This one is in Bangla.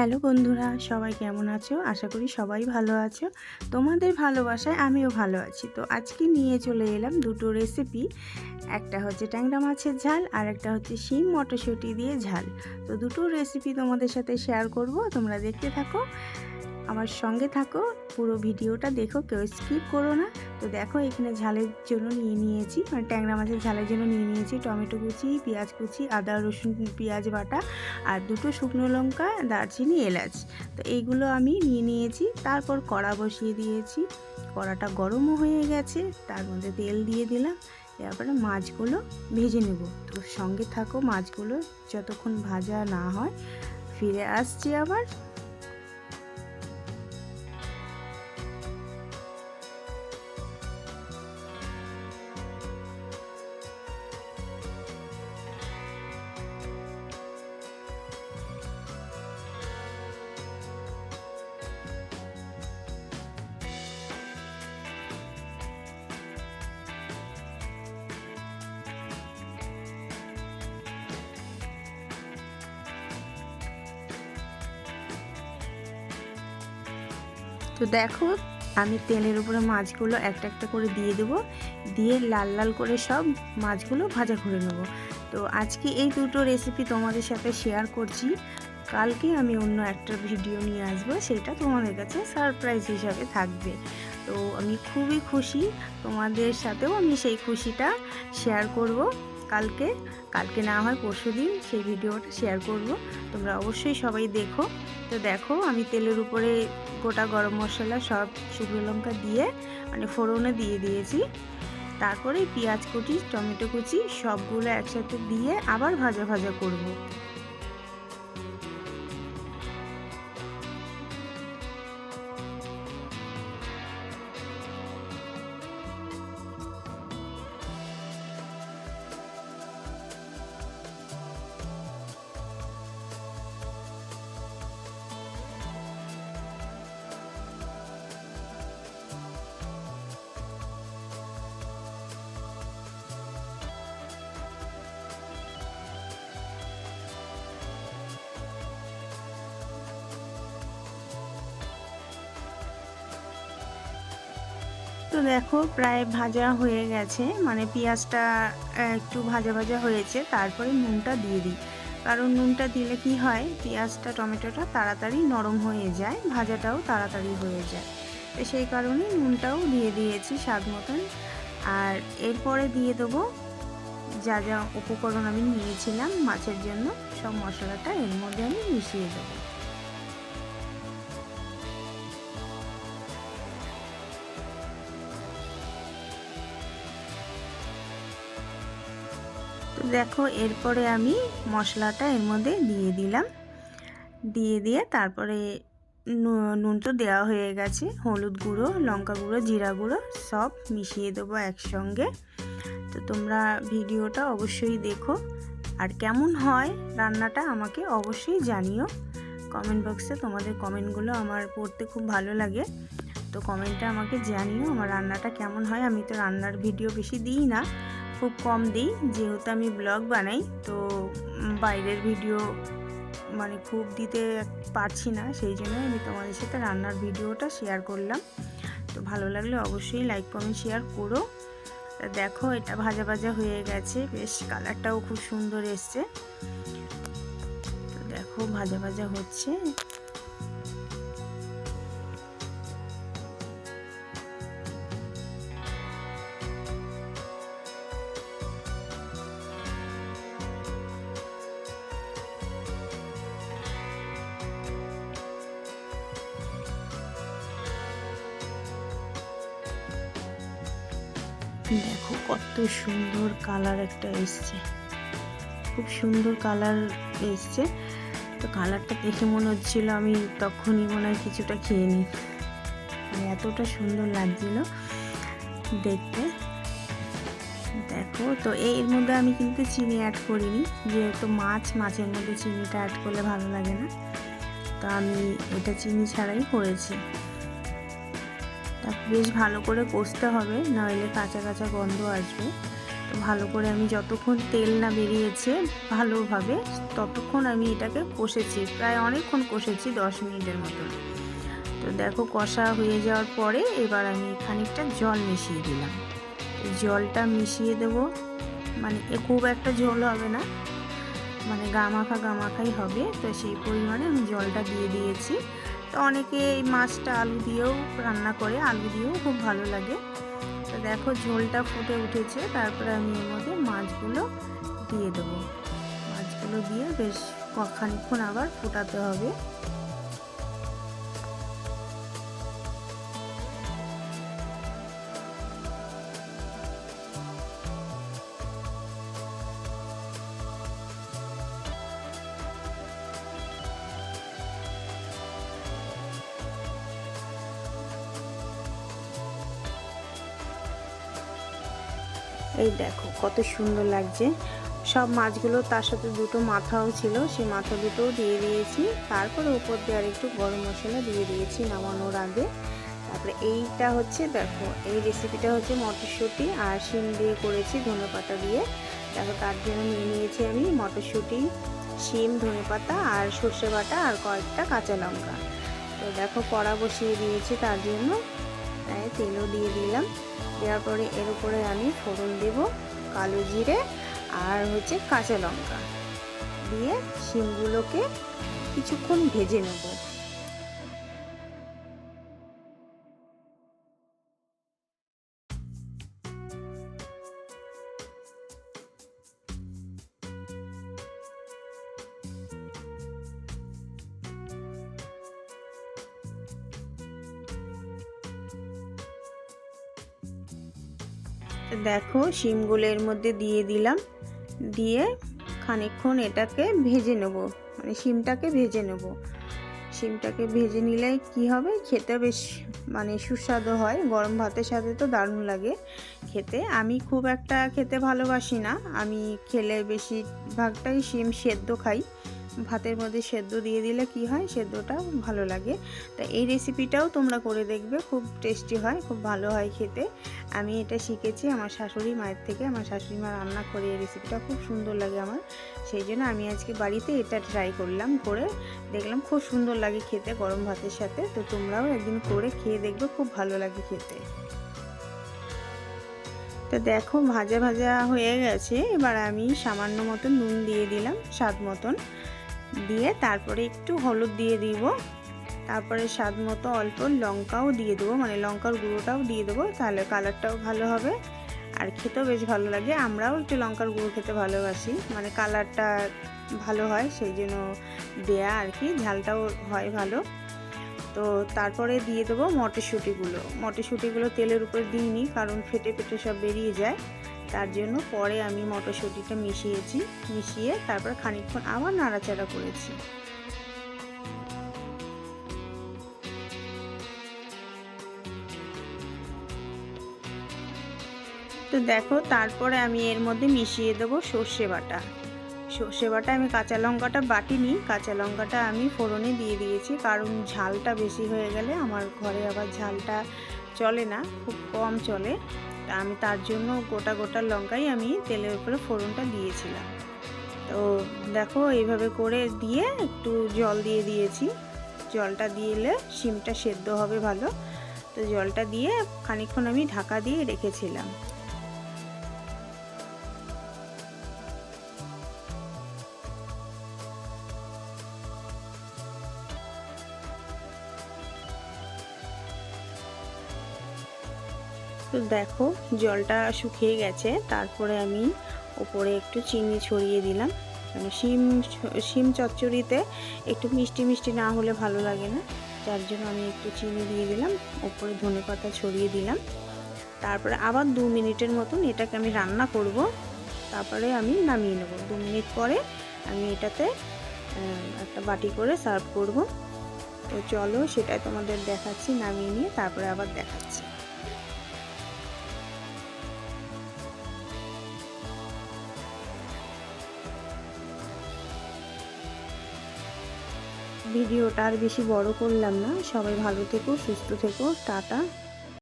হ্যালো বন্ধুরা, সবাই কেমন আছো? আশা করি সবাই ভালো আছো। তোমাদের ভালোবাসায় আমিও ভালো আছি। তো আজকে নিয়ে চলে এলাম দুটো রেসিপি একটা হচ্ছে ট্যাংরা মাছের ঝাল আর একটা হচ্ছে শিম মটরশুঁটি দিয়ে ঝাল। তো দুটো রেসিপি তোমাদের সাথে শেয়ার করব, তোমরা দেখতে থাকো। আমার সঙ্গে থাকো, পুরো ভিডিওটা দেখো, কেউ স্কিপ করো না। তো দেখো, এখানে ঝালের জন্য নিয়ে নিয়েছি মানে ট্যাংরা মাছের ঝালের জন্য নিয়ে নিয়েছি, টমেটো কুচি, পেঁয়াজ কুচি, আদা, রসুন, পেঁয়াজ বাটা আর দুটো শুকনো লঙ্কা, দারচিনি, এলাচ। তো এইগুলো আমি নিয়ে নিয়েছি, তারপর কড়া বসিয়ে দিয়েছি। কড়াটা গরমও হয়ে গেছে, তার মধ্যে তেল দিয়ে দিলাম তারপরে মাছগুলো ভেজে নেব। তো সঙ্গে থাকো মাছগুলো, যতক্ষণ ভাজা না হয়, ফিরে আসছি আবার। তো দেখো, আমি তেলের উপরে মাছগুলো একটা একটা করে দিয়ে দেবো। দিয়ে লাল লাল করে সব মাছগুলো ভাজা করে নেব। তো আজকে এই দুটো রেসিপি তোমাদের সাথে শেয়ার করছি। কালকে আমি অন্য একটা ভিডিও নিয়ে আসব, সেটা তোমাদের কাছে সারপ্রাইজ হিসাবে থাকবে। তো আমি খুবই খুশি, তোমাদের সাথেও আমি সেই খুশিটা শেয়ার করব। কালকে কালকে না হয় পরশু দিন সেই ভিডিওটা শেয়ার করব। তোমরা অবশ্যই সবাই দেখো। তো দেখো, আমি তেলের উপরে গোটা গরম মশলা সব শুকনো লঙ্কা দিয়ে মানে ফোড়নে দিয়ে দিয়েছি। তারপরে পেঁয়াজ কুচি, টমেটো কুচি সবগুলো একসাথে দিয়ে আবার ভাজা ভাজা করব। দেখো, প্রায় ভাজা হয়ে গেছে। মানে পেঁয়াজটা একটু ভাজা ভাজা হয়েছে, তারপরে নুনটা দিয়ে দিই। কারণ নুনটা দিলে কি হয়, পেঁয়াজটা, টমেটোটা তাড়াতাড়ি নরম হয়ে যায়, ভাজাটাও তাড়াতাড়ি হয়ে যায়। তো সেই কারণে নুনটাও দিয়ে দিয়েছি স্বাদ মতন। আর এরপরে দিয়ে দেবো যা যা উপকরণ আমি নিয়েছিলাম মাছের জন্য, সব মশলাটা এর মধ্যে আমি মিশিয়ে দেবো। তো দেখো, এরপরে আমি মশলাটা এর মধ্যে দিয়ে দিলাম। দিয়ে দিয়ে তারপরে নুন তো দেওয়া হয়ে গেছে। হলুদ গুঁড়ো, লঙ্কা গুঁড়ো, জিরা গুঁড়ো সব মিশিয়ে দেবো একসঙ্গে। তো তোমরা ভিডিওটা অবশ্যই দেখো। আর কেমন হয় রান্নাটা আমাকে অবশ্যই জানিও। কমেন্ট বক্সে তোমাদের কমেন্টগুলো আমার পড়তে খুব ভালো লাগে। তো কমেন্টটা আমাকে জানিও আমার রান্নাটা কেমন হয়। আমি তো রান্নার ভিডিও বেশি দিই না। খুব কম দিই, যেহেতু আমি ব্লগ বানাই, তো বাইরের ভিডিও মানে খুব দিতে পারছি না, সেই জন্য আমি তোমাদের সাথে রান্নার ভিডিওটা শেয়ার করলাম। তো ভালো লাগলে অবশ্যই লাইক কমেন্ট শেয়ার করো। দেখো এটা ভাজা ভাজা হয়ে গেছে, বেশ কালারটাও খুব সুন্দর এসছে। তো দেখো ভাজা ভাজা হচ্ছে। দেখো, কত সুন্দর কালার একটা এসছে। খুব সুন্দর কালার এসছে। তো কালারটা দেখে মনে হচ্ছিল আমি তখনই মনে হয় কিছুটা খেয়ে নিই। মানে এতটা সুন্দর লাগছিল দেখতে। দেখো, তো এর মধ্যে আমি কিন্তু চিনি অ্যাড করিনি। যেহেতু মাছ, মাছের মধ্যে চিনিটা অ্যাড করলে ভালো লাগে না। তো আমি এটা চিনি ছাড়াই করেছি। তা বেশ ভালো করে কষতে হবে নইলে কাঁচা কাঁচা গন্ধ আসবে। তো ভালো করে আমি যতক্ষণ তেল না বেরিয়েছে ভালোভাবে, ততক্ষণ আমি এটাকে কষেছি, প্রায় অনেকক্ষণ কষেছি, দশ মিনিটের মতো তো দেখো কষা হয়ে যাওয়ার পরে এবার আমি খানিকটা জল মিশিয়ে দিলাম। জলটা মিশিয়ে দেব মানে খুব একটা ঝোল হবে না মানে গামাখা গামাখাই হবে, তো সেই পরিমাণে আমি জলটা দিয়ে দিয়েছি। তো অনেকে এই মাছটা আলু দিয়েও রান্না করে, আলু দিয়েও খুব ভালো লাগে। তো দেখো ঝোলটা ফুটে উঠেছে, তারপরে আমি এর মধ্যে মাছগুলো দিয়ে দেবো। মাছগুলো দিয়ে বেশ খানিক্ষণ আবার ফোটাতে হবে। এই দেখো, কত সুন্দর লাগছে। সব মাছগুলো তার সাথে দুটো মাথাও ছিল, সেই মাথা দুটোও দিয়ে দিয়েছি। তারপরে উপর দিয়ে আর একটু গরম মশলা দিয়ে দিয়েছি নামানোর আগে। তারপরে এইটা হচ্ছে, দেখো, এই রেসিপিটা হচ্ছে মটরশুঁটি আর শিম দিয়ে করেছি ধনে পাতা দিয়ে। দেখো, তার জন্য নিয়ে নিয়েছি আমি মটরশুঁটি, শিম, ধনে পাতা আর সর্ষে বাটা আর কয়েকটা কাঁচা লঙ্কা। তো দেখো, কড়া বসিয়ে দিয়েছি তার জন্য। তাই তেলও দিয়ে দিলাম। দেওয়ার পরে এর উপরে আমি ফোড়ন দেব, কালো জিরে আর হচ্ছে কাঁচা লঙ্কা। দিয়ে শিমগুলোকে কিছুক্ষণ ভেজে নেব। দেখো, শিমগুলো এর মধ্যে দিয়ে দিলাম। দিয়ে খানিকক্ষণ এটাকে ভেজে নেব। মানে শিমটাকে ভেজে নেব। শিমটাকে ভেজে নিলে কি হবে? খেতে বেশ মানে সুস্বাদু হয়। গরম ভাতের সাথে তো দারুণ লাগে খেতে। আমি খুব একটা খেতে ভালোবাসি না। আমি খেলে বেশিরভাগটাই শিম সেদ্ধ খাই। ভাতের মধ্যে সেদ্ধ দিয়ে দিলে কি হয়? সেদ্ধটা ভালো লাগে। তা এই রেসিপিটাও তোমরা করে দেখবে, খুব টেস্টি হয়, খুব ভালো হয় খেতে। আমি এটা শিখেছি আমার শাশুড়ি মায়ের থেকে। আমার শাশুড়ি মা রান্না করে এই রেসিপিটা খুব সুন্দর লাগে আমার। সেই জন্য আমি আজকে বাড়িতে এটা ট্রাই করলাম, করে দেখলাম খুব সুন্দর লাগে খেতে গরম ভাতের সাথে। তো তোমরাও একদিন করে খেয়ে দেখবে, খুব ভালো লাগে খেতে। তো দেখো, ভাজা ভাজা হয়ে গেছে। এবার আমি সামান্য মতন নুন দিয়ে দিলাম, স্বাদ মতন। দিয়ে তারপরে একটু হলুদ দিয়ে দিব। তারপরে স্বাদ মতো অল্প লঙ্কাও দিয়ে দেবো মানে লঙ্কার গুঁড়োটাও দিয়ে দেবো, তাহলে কালারটাও ভালো হবে। আর খেতেও বেশ ভালো লাগে, আমরাও একটু লঙ্কার গুঁড়ো খেতে ভালোবাসি মানে কালারটা ভালো হয়, সেই জন্য দেয়া আর কি, ঝালটাও হয় ভালো। তো তারপরে দিয়ে দেবো মটরশুঁটিগুলো। মটরশুঁটিগুলো তেলের উপর দিইনি, কারণ ফেটে ফেটে সব বেরিয়ে যায়। তার জন্য পরে আমি মটরশুঁটিটা মিশিয়েছি, মিশিয়ে তারপর খানিকক্ষণ আবার নাড়াচাড়া করেছি। তো দেখো, তারপরে আমি এর মধ্যে মিশিয়ে দেবো সর্ষে বাটা। সর্ষে বাটা আমি কাঁচা লঙ্কাটা বাটিনি, কাঁচা লঙ্কাটা আমি ফোড়নে দিয়ে দিয়েছি, কারণ ঝালটা বেশি হয়ে গেলে আমার ঘরে আবার ঝালটা চলে না, খুব কম চলে। আমি তার জন্য গোটা গোটা লঙ্কাই আমি তেলের উপরে ফোড়নটা দিয়েছিলাম। তো দেখো এইভাবে করে দিয়ে একটু জল দিয়ে দিয়েছি। জলটা দিয়েলে শিমটা সেদ্ধ হবে ভালো। তো জলটা দিয়ে খানিক্ষণ আমি ঢাকা দিয়ে রেখেছিলাম। তো দেখো, জলটা শুকিয়ে গেছে। তারপরে আমি ওপরে একটু চিনি ছড়িয়ে দিলাম। শিম শিম চচ্চড়িতে একটু মিষ্টি মিষ্টি না হলে ভালো লাগে না। যার জন্য আমি একটু চিনি দিয়ে দিলাম, ওপরে ধনে পাতা ছড়িয়ে দিলাম। তারপরে আবার দু মিনিটের মতন এটাকে আমি রান্না করব। তারপরে আমি নামিয়ে নেব। দু মিনিট পরে আমি এটাতে একটা বাটি করে সার্ভ করব। তো চলো সেটাই তোমাদের দেখাচ্ছি, নামিয়ে নিয়ে তারপরে আবার দেখাচ্ছি। ভিডিওটা আর বেশি বড় করলাম না। সবাই ভালো থেকো সুস্থ থেকো টাটা।